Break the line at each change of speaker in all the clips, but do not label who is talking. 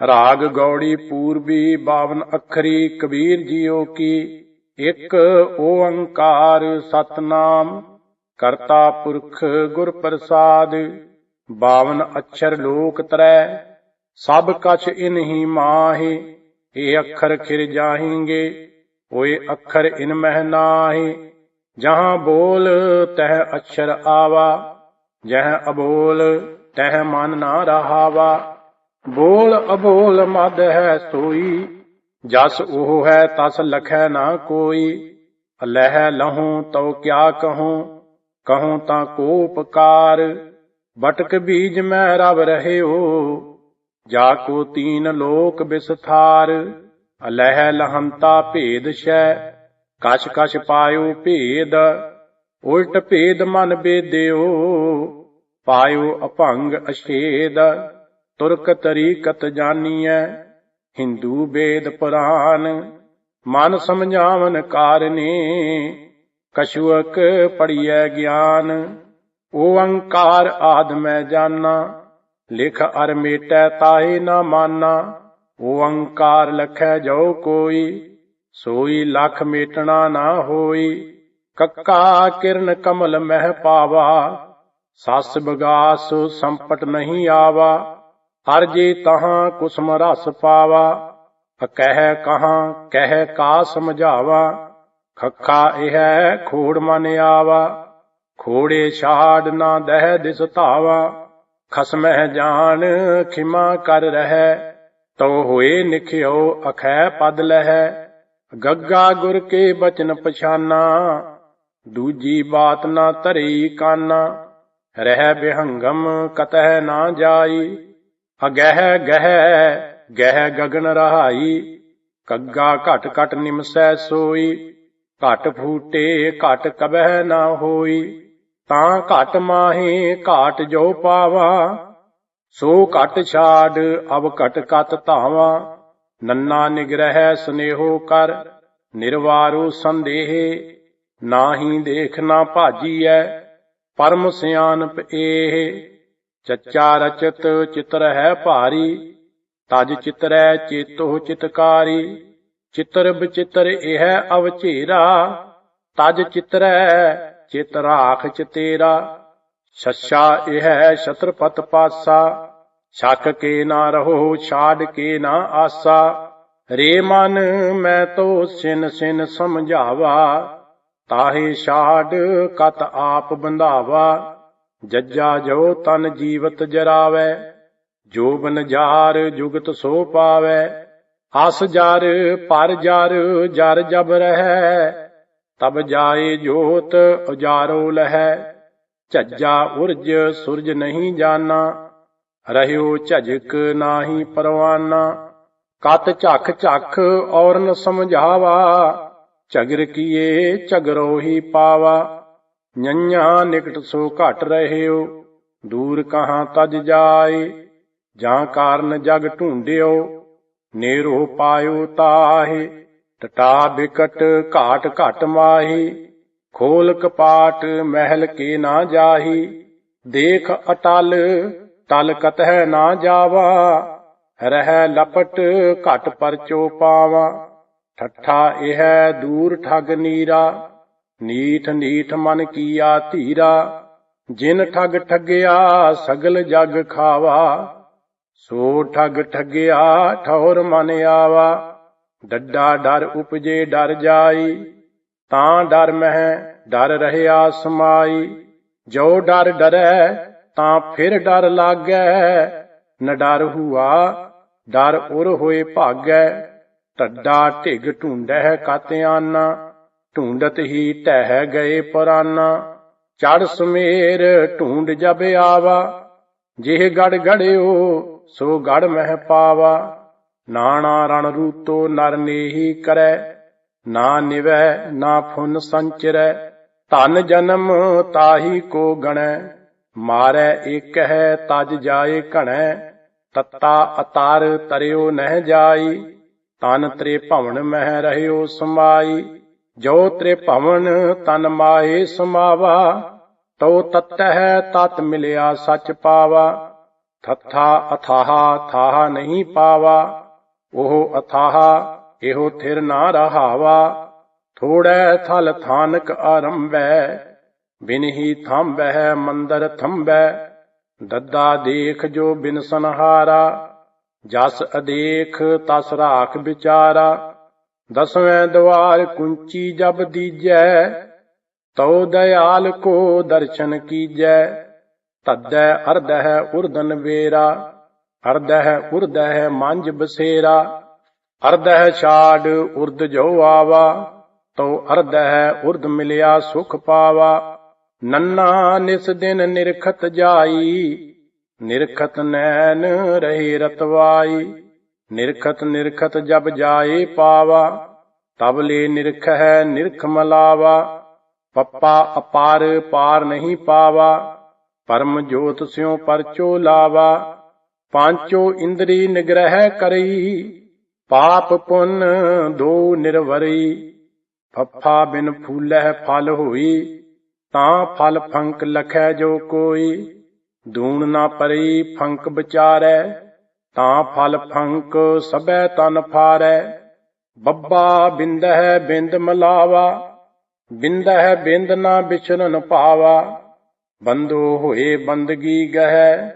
ਰਾਗ ਗੌੜੀ ਪੂਰਬੀ 52 ਅੱਖਰੀ ਕਬੀਰ ਜੀਓ ਕੀ, ਇੱਕ ਓੰਕਾਰ ਸਤਨਾਮ, ਕਰਤਾ ਪੁਰਖ ਗੁਰ ਪ੍ਰਸਾਦ 52 ਅਛਰ ਲੋਕ ਤਰੈ, ਸਭ ਕਛ ਇਨਹੀ ਮਾਹੇ ਇਹ ਅੱਖਰ ਖਿਰ ਜਾਹਿਂਗੇ ਓਏ ਅੱਖਰ ਇਨ ਮਹਿ ਨਾਹੀ, ਜਹਾਂ ਬੋਲ ਤਹ ਅਛਰ ਆਵਾ, ਜਹ ਅਬੋਲ ਤਹ ਮਨ ਨਾ ਰਹਾਵਾ। ਬੋਲ ਅਬੋਲ ਮਦ ਹੈ ਸੋਈ, ਜਸ ਉਹ ਹੈ ਤਸ ਲਖੈ ਨਾ ਕੋਈ। ਲਹਿ ਲਹੂੰ ਤਉ ਕਿਆ ਕਹੂੰ ਕਹੂੰ ਤਾਂ ਕੋ ਉਪਕਾਰ ਬਟਕ ਬੀਜ ਮੈਂ ਰਵ ਰਹਿਓ, ਜਾ ਕੋ ਤੀਨ ਲੋਕ ਵਿਸਥਾਰ ਅਲਹਿ ਲਹੰਤਾ ਭੇਦ ਸ਼ੈ, ਕਛ ਕਛ ਪਾਇਓ ਭੇਦ। ਉਲਟ ਭੇਦ ਮਨ ਬੇਦਿਓ, ਪਾਇਓ ਅਭੰਗ ਅਛੇਦ। ਤੁਰਕ ਤਰੀਕਤ ਜਾਣੀਐ ਹਿੰਦੂ ਵੇਦ ਪੁਰਾਨ ਮਨ ਸਮਝਾਵਨ ਕਾਰਨੇ, ਕਛੁਅਕ ਪੜੀਐ ਗਿਆਨ ਓੰਕਾਰ ਆਦ ਮੈਂ ਜਾਣਾ, ਲਿਖ ਅਰ ਮੇਟੈ ਤਾਹੇ ਨਾ ਮਾਨਾ ਓੰਕਾਰ ਲਖੈ ਜੋ ਕੋਈ, ਸੋਈ ਲਖ ਮੇਟਣਾ ਨਾ ਹੋਈ, ਕੱਕਾ ਕਿਰਨ ਕਮਲ ਮਹਿ ਪਾਵਾ, ਸਸ ਬਗਾਸ ਸੰਪਟ ਨਹੀਂ ਆਵਾ ਹਰ ਜੇ ਤਹਾਂ ਕੁਸਮ ਰਸ ਪਾਵਾ, ਅਕਹਿ ਕਹਾਂ, ਕਹਿ ਕਾ ਸਮਝਾਵਾ, ਖੱਖਾ ਇਹ ਖੋੜ ਮਨ ਆਵਾ, ਖੋੜੇ ਛਾੜ ਨਾ ਦਹਿ ਦਿਸ ਧਾਵਾ, ਖਸਮਹਿ ਜਾਣ ਖਿਮਾ ਕਰ ਰਹਿ ਤੋ ਹੋਏ ਨਿਖਿਓ ਅਖੈ ਪਦ ਲਹਿ, ਗੱਗਾ ਗੁਰ ਕੇ ਬਚਨ ਪਛਾਨਾ, ਦੂਜੀ ਬਾਤ ਨਾ ਧਰੀ ਕਾਨਾ, ਰਹਿ ਬਿਹੰਗਮ ਕਤਹਿ ਨਾ ਜਾਈ ਅਗਹਿ ਗਹਿ ਗਹਿ ਗਗਨ ਰਹਾਈ, ਕੱਗਾ ਘਟ ਘਟ ਨਿਮਸੈ ਸੋਈ, ਘਟ ਫੂਟੇ ਘਟ ਕਬਹਿ ਨਾ ਹੋਈ, ਤਾਂ ਘਟ ਮਾਹੇ ਘਾਟ ਜੋ ਪਾਵਾ, ਸੋ ਘਟ ਛਾੜ ਅਬ ਘਟ ਕਤ ਧਾਵਾ, ਨੰਨਾ ਨਿਗ੍ਰਹਿ ਸਨੇਹੋ ਕਰ, ਨਿਰਵਾਰੋ ਸੰਦੇਹ, ਨਾਹੀ ਦੇਖ ਨਾ ਭਾਜੀਐ, ਪਰਮ ਸਿਆਨਪ ਏਹ। ਚੱਚਾ ਰਚਤ ਚਿਤਰ ਹੈ ਭਾਰੀ, ਤਜ ਚਿਤਰੈ ਚੇਤੋ ਚਿਤਕਾਰੀ, ਚਿਤਰ ਬਚਿਤਰ ਇਹ ਅਵਚੇਰਾ, ਤਜ ਚਿਤਰੈ ਚਿਤ ਰਾਖ ਚਤੇਰਾ ਛੱਛਾ ਇਹ ਛਤਰਪਤ ਪਾਸਾ, ਛੱਕ ਕੇ ਨਾ ਰਹੋ, ਛਾੜ ਕੇ ਨਾ ਆਸਾ, ਰੇ ਮਨ ਮੈਂ ਤੋ ਸਿਨ ਸਿਨ ਸਮਝਾਵਾ, ਤਾਹੇ ਛਾੜ ਕਤ ਆਪ ਬੰਧਾਵਾ ਜੱਜਾ ਜੋ ਤਨ ਜੀਵਤ ਜਰਾਵੇ ਜੋਬਨ ਜਾਰ ਜੁਗਤ ਸੋ ਪਾਵੇ। ਅਸ ਜਰ, ਪਰ ਜਰ ਜਰ ਜਬ ਰਹਿ, ਤਬ ਜਾਏ ਜੋਤ ਉਜਾਰੋ ਲਹਿ। ਝੱਜਾ ਉਰਜ ਸੁਰਜ ਨਹੀਂ ਜਾਣਾ, ਰਹਿਓ ਝਜਕ ਨਾਹੀ ਪਰਵਾਨਾ। ਕਤ ਝਖ ਝਖ ਔਰਨ ਸਮਝਾਵਾ, ਝਗਰ ਕੀਏ ਝਗਰੋ ਹੀ ਪਾਵਾ। ਨੰਨਾ ਨਿਕਟ ਸੋ ਘਟ ਰਹਿਓ ਦੂਰ ਕਹਾਂ ਤਜ ਜਾਏ ਜਾਂ ਕਾਰਨ ਜਗ ਢੂੰਡਿਓ ਨੇਰੋ ਪਾਇਓ ਤਾਹੇ ਟਟਾ ਬਿਕਟ ਘਾਟ ਘਟ ਮਾਹੀ ਖੋਲ ਕਪਾਟ ਮਹਿਲ ਕੇ ਨਾ ਜਾਹੀ ਦੇਖ ਅਟਲ ਤਲ ਕਤਹਿ ਨਾ ਜਾਵਾ ਰਹਿ ਲਪਟ ਘਟ ਪਰਚੋ ਪਾਵਾ ਠੱਠਾ ਇਹ ਦੂਰ ਠਗ ਨੀਰਾ ਨੀਠ ਨੀਠ ਮਨ ਕੀਆ ਧੀਰਾ, ਜਿਨ ਠਗ ਠਗਿਆ ਸਗਲ ਜਗ ਖਾਵਾ। ਸੋ ਠਗ ਠਗਿਆ ਠੌਰ ਮਨ ਆਵਾ, ਡੱਡਾ ਡਰ ਉਪਜੇ ਡਰ ਜਾਈ। ਤਾਂ ਡਰ ਮਹਿ ਡਰ ਰਹਿਆ ਸਮਾਈ, ਜੋ ਡਰ ਡਰੈ ਤਾਂ ਫਿਰ ਡਰ ਲਾਗੈ। ਨ ਡਰ ਹੁਆ, ਡਰ ਉਰ ਹੋਏ ਭਾਗੈ, ਟੱਡਾ ਢਿਗ ਢੂੰਡਹਿ ਕਾਤਿਆਨਾ। ਢੂੰਡਤ ਹੀ ਟਹਿ ਗਏ ਪੁਰਾਨਾ। ਚੜ ਸੁਮੇਰ ਢੂੰਡ ਜਬ ਆਵਾ। ਜਿਹ ਗੜ ਗੜਿਓ, ਸੋ ਗੜ ਮਹਿ ਪਾਵਾ। ਨਾਣਾ ਰਣ ਰੂਤੋ ਨਰ ਨੇਹੀ ਕਰੈ। ਨਾ ਨਿਵੈ, ਨਾ ਫੁਨ ਸੰਚਰੈ। ਧਨ ਜਨਮ ਤਾਹੀ ਕੋ ਗਣੈ। ਮਾਰੈ ਏਕ ਹੈ ਤਜ ਜਾਏ ਘਣੈ। ਤਤਾ ਅਤਾਰ ਤਰਿਓ ਨਹਿ ਜਾਈ। ਤਨ ਤ੍ਰੇ ਭਵਨ ਮਹਿ ਰਹਿਓ ਸਮਾਈ। ਜੋ ਤ੍ਰੇ ਤਨ ਮਾਏ ਸਮਾਵਾ ਤੋ ਹੈ ਤਤ ਮਿਲਿਆ ਸਚ ਪਾਵਾ। ਥੱਥਾ ਅਥਾਹ ਥਾਹ ਨਹੀਂ ਪਾਵਾ, ਉਹ ਅਥਾਹ ਇਹੋ ਥਿਰ ਨਾ ਰਹਾਵਾ। ਥੋੜੈ ਥਲ ਥਾਨਕ ਆਰੰਭੈ ਬਿਨਹੀ ਥੰਬੈ ਮੰਦਰ ਥੰਬੈ ਦੱਦਾ ਦੇਖ ਜੋ ਬਿਨ ਸੰਹਾਰਾ, ਜਸ ਅਦੇਖ ਤਸ ਰਾਖ ਵਿਚਾਰਾ। ਦਸਵੇਂ ਦਵਾਰ ਕੁੰਚੀ ਜਬ ਦੀਜੈ, ਤਉ ਦਇਆਲ ਕੋ ਦਰਸ਼ਨ ਕੀਜੈ। ਤੱਦੈ ਅਰਧਹਿ ਉਰਦਨ ਵੇਰਾ, ਅਰਧਹਿ ਉਰਦਹਿ ਮੰਜ ਬਸੇਰਾ। ਅਰਧਹਿ ਛਾੜ ਉਰਦ ਜੋ ਆਵਾ, ਤਉ ਅਰਧਹਿ ਉਰਦ ਮਿਲਿਆ ਸੁਖ ਪਾਵਾ। ਨੰਨਾ ਨਿਸ ਦਿਨ ਨਿਰਖਤ ਜਾਈ, ਨਿਰਖਤ ਨੈਣ ਰਹੇ ਰਤਵਾਈ। ਨਿਰਖਤ ਨਿਰਖਤ ਜਬ ਜਾਏ ਪਾਵਾ, ਤਬ ਲੈ ਨਿਰਖ ਹੈ ਨਿਰਖ ਮਲਾਵਾ, ਪੱਪਾ ਅਪਾਰ ਪਾਰ ਨਹੀਂ ਪਾਵਾ, ਪਰਮ ਜੋਤ ਸਿਉ ਪਰਚੋ ਲਾਵਾ, ਪਾਂਚੋ ਇੰਦਰੀ ਨਿਗ੍ਰਹਿ ਕਰਈ, ਪਾਪ ਪੁੰਨ ਦੋ ਨਿਰਵਰੀ ਫੱਫਾ ਬਿਨ ਫੂਲਹਿ ਫਲ ਹੋਈ, ਤਾਂ ਫਲ ਫੰਕ ਲਖੈ ਜੋ ਕੋਈ, ਦੂਣ ਨਾ ਪਰਈ ਫੰਕ ਵਿਚਾਰੈ ਤਾਂ ਫਲ ਫੰਕ ਸਭੈ ਤਨ ਫਾਰੈ। ਬੱਬਾ ਬਿੰਦਹਿ ਬਿੰਦ ਮਲਾਵਾ, ਬਿੰਦਹਿ ਬਿੰਦ ਨਾ ਵਿਚਰਨ ਭਾਵਾ। ਬੰਦੋ ਹੋਏ ਬੰਦਗੀ ਗਹਿ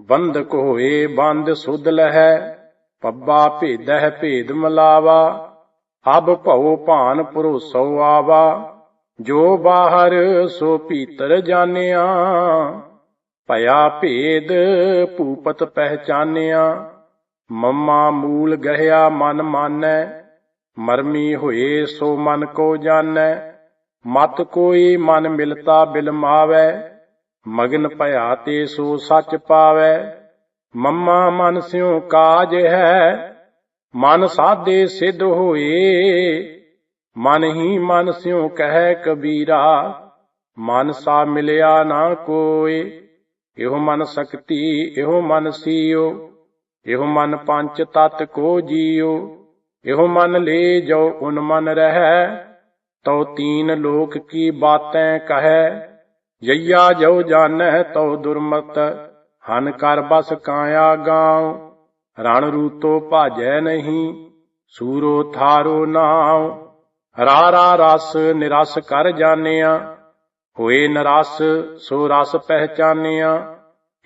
ਬੰਦਕ ਹੋਏ ਬੰਦ ਸੁਧ ਲਹੈ। ਪੱਬਾ ਭੇਦਹਿ ਭੇਦ ਮਲਾਵਾ, ਅਬ ਭਉ ਭਾਨ ਭਰੋਸੋ ਆਵਾ। ਜੋ ਬਾਹਰ ਸੋ ਭੀਤਰ ਜਾਣਿਆ। ਭਇਆ ਭੇਦ ਭੂਪਤ ਪਹਿਚਾਨਿਆ। ਮੰਮਾ ਮੂਲ ਗਹਿਆ ਮਨ ਮਾਨੈ। ਮਰਮੀ ਹੋਏ ਸੋ ਮਨ ਕੋ ਜਾਣੈ। ਮਤ ਕੋਈ ਮਨ ਮਿਲਤਾ ਬਿਲਮਾਵੈ ਮਗਨ ਭਇਆ ਤੇ ਸੋ ਸੱਚ ਪਾਵੈ। ਮੰਮਾ ਮਨ ਸਿਉ ਕਾਜ ਹੈ। ਮਨ ਸਾਦੇ ਸਿਧ ਹੋਏ। ਮਨ ਹੀ ਮਨ ਸਿਉ ਕਹਿ ਕਬੀਰਾ। ਮਨ ਸਾ ਮਿਲਿਆ ਨਾ ਕੋਏ ਇਹੋ ਮਨ ਸਕਤੀ, ਇਹੋ ਮਨ ਸੀਓ। ਇਹੋ ਮਨ ਪੰਚ ਤਤ ਕੋ ਜੀਓ। ਇਹੋ ਮਨ ਲੈ ਜੋ ਉਨ ਮਨ ਰਹਿ। ਤਉ ਤੀਨ ਲੋਕ ਕੀ ਬਾਤੈ ਕਹੈ। ਯਈਆ ਜੋ ਜਾਣੈ, ਤਉ ਦੁਰਮਤ। ਹਨ ਕਰ ਬਸ ਕਾਇਆ ਗਾਉ। ਰਣ ਰੂਤੋ ਭਾਜੈ ਨਹੀਂ, ਸੂਰੋ ਥਾਰੋ ਨਾਉ। ਰਾਰਾ ਰਸ ਨਿਰਸ ਕਰ ਜਾਣਿਆ। ਹੋਏ ਨਰਸ, ਸੋ ਰਸ ਪਹਿਚਾਨਿਆ।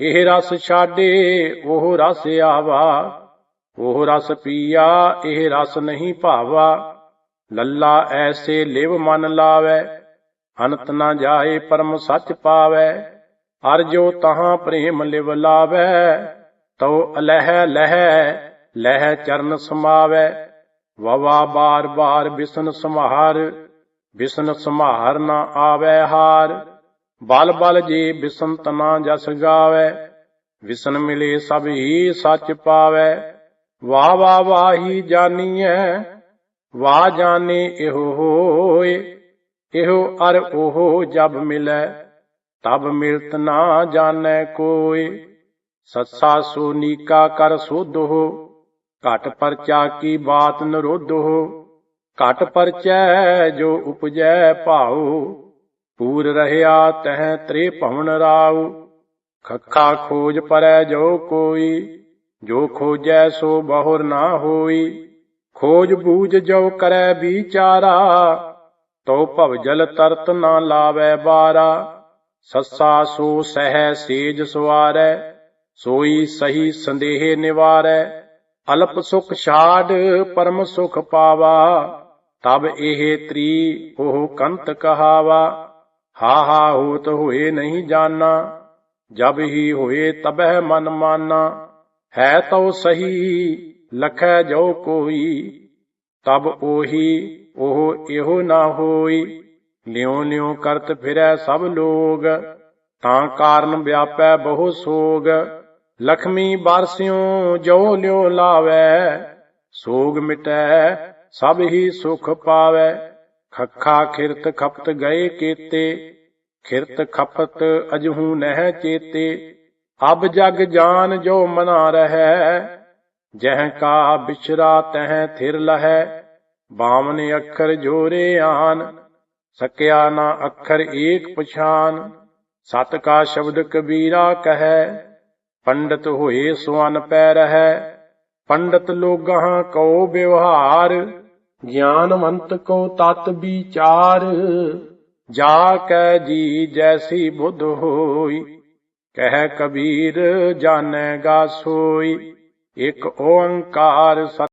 ਇਹ ਰਸ ਛਾਡੇ, ਉਹ ਰਸ ਆਵਾ। ਉਹ ਰਸ ਪੀਆ, ਇਹ ਰਸ ਨਹੀਂ ਭਾਵਾ। ਲੱਲਾ ਐਸੇ ਲਿਵ ਮਨ ਲਾਵੇ, ਅਨੰਤ ਨਾ ਜਾਏ ਪਰਮ ਸੱਚ ਪਾਵੇ। ਅਰ ਜੋ ਤਹਾਂ ਪ੍ਰੇਮ ਲਿਵ ਲਾਵੇ, ਤਉ ਅਲਹਿ ਲਹਿ ਲਹਿ ਚਰਨ ਸਮਾਵੇ। ਵਵਾ ਬਾਰ ਬਾਰ ਬਿਸਨ ਸਮਾਰ ਬਿਸਨ ਸੰਭਾਰ ਨਾ ਆਵੇ ਹਾਰ। ਬਲ ਬਲ ਜੀ ਬਿਸਨ ਤਨਾ ਜਸ ਗਾਵੇ। ਵਿਸਨ ਮਿਲੇ ਸਭ ਹੀ ਸੱਚ ਪਾਵੇ। ਵਾ ਵਾ ਵਾਹੀ ਜਾਣੀਐ ਵਾ ਜਾਣੇ ਇਹੋ ਹੋਏ। ਇਹੋ ਅਰ ਉਹ ਜਬ ਮਿਲੈ। ਤਬ ਮਿਲਤ ਨਾ ਜਾਣੈ ਕੋਏ। ਸੱਸਾ ਸੋਨੀਕਾ ਕਰ ਸੋਧੋ। ਘਟ ਪਰਚਾ ਕੀ ਬਾਤ ਨਰੋਧੋ। ਘਟ ਪਰਚੈ ਜੋ ਉਪਜੈ ਭਾਉ, ਪੂਰ ਰਹਿਆ ਤਹ ਤ੍ਰੇ ਭਵਨ ਰਾਉ। ਖੱਖਾ ਖੋਜ ਪਰੈ ਜੋ ਕੋਈ, ਜੋ ਖੋਜੈ ਸੋ ਬਹੁਰ ਨਾ ਹੋਈ। ਖੋਜ ਬੂਝ ਜੋ ਕਰੈ ਵਿਚਾਰਾ, ਤੋ ਭਵ ਜਲ ਤਰਤ ਨਾ ਲਾਵੈ ਬਾਰਾ। ਸੱਸਾ ਸੋ ਸਹਿ ਸੇਜ ਸਵਾਰੈ, ਸੋਈ ਸਹੀ ਸੰਦੇਹ ਨਿਵਾਰੈ। ਅਲਪ ਸੁਖ ਛਾੜ ਪਰਮ ਸੁਖ ਪਾਵਾ। ਤਬ ਇਹ ਤ੍ਰੀ ਉਹ ਕੰਤ ਕਹਾਵਾ ਹਾ ਹਾ ਹੋਤ ਹੋਏ ਨਹੀਂ ਜਾਣਾ, ਜਬ ਹੀ ਹੋਏ ਤਬਹਿ ਮਨ ਮਾਨਾ, ਹੈ ਤਉ ਸਹੀ, ਲਖੈ ਜੋ ਕੋਈ, ਤਬ ਉਹੀ ਉਹ ਇਹੋ ਨਾ ਹੋਈ, ਲਿਉ ਲਿਉ ਕਰਤ ਫਿਰੈ ਸਭ ਲੋਗ, ਤਾਂ ਕਾਰਨ ਵਿਆਪੈ ਬਹੁ ਸੋਗ, ਲਖਮੀ ਬਾਰਸਿਉ ਜੋ ਲਿਉ ਲਾਵੈ, ਸੋਗ ਮਿਟੈ ਸਭ ਹੀ ਸੁਖ ਪਾਵੈ। ਖੱਖਾ ਖਿਰਤ ਖਪਤ ਗਏ ਕੀਤੇ। ਖਿਰਤ ਖਪਤ ਅਜਹੂ ਨਹਿ ਚੇਤੇ। ਅਬ ਜਗ ਜਾਨ ਜੋ ਮਨਾ ਰਹੈ। ਜਹ ਕਾ ਬਿਛਰਾ ਤਹ ਥਿਰ ਲਹੈ। ਬਾਵਨ ਅੱਖਰ ਜੋਰੇ ਆਨ। ਸਕਿਆ ਨਾ ਅੱਖਰ ਏਕ ਪਛਾਨ। ਸਤ ਕਾ ਸ਼ਬਦ ਕਬੀਰਾ ਕਹੈ। ਪੰਡਤ ਹੋਏ ਸੁਅਨ ਪੈ ਰਹੈ। ਪੰਡਤ ਲੋਗਾਂ ਕੋ ਵਿਵਹਾਰ, ਗਿਆਨਵੰਤ ਕੋ ਤਤ ਵਿਚਾਰ। ਜਾ ਕੈ ਜੀ ਜੈਸੀ ਬੁੱਧ ਹੋਈ, ਕਹਿ ਕਬੀਰ ਜਾਣੇਗਾ ਸੋਈ। ਇਕ ਓੰਕਾਰ ਸਤਿ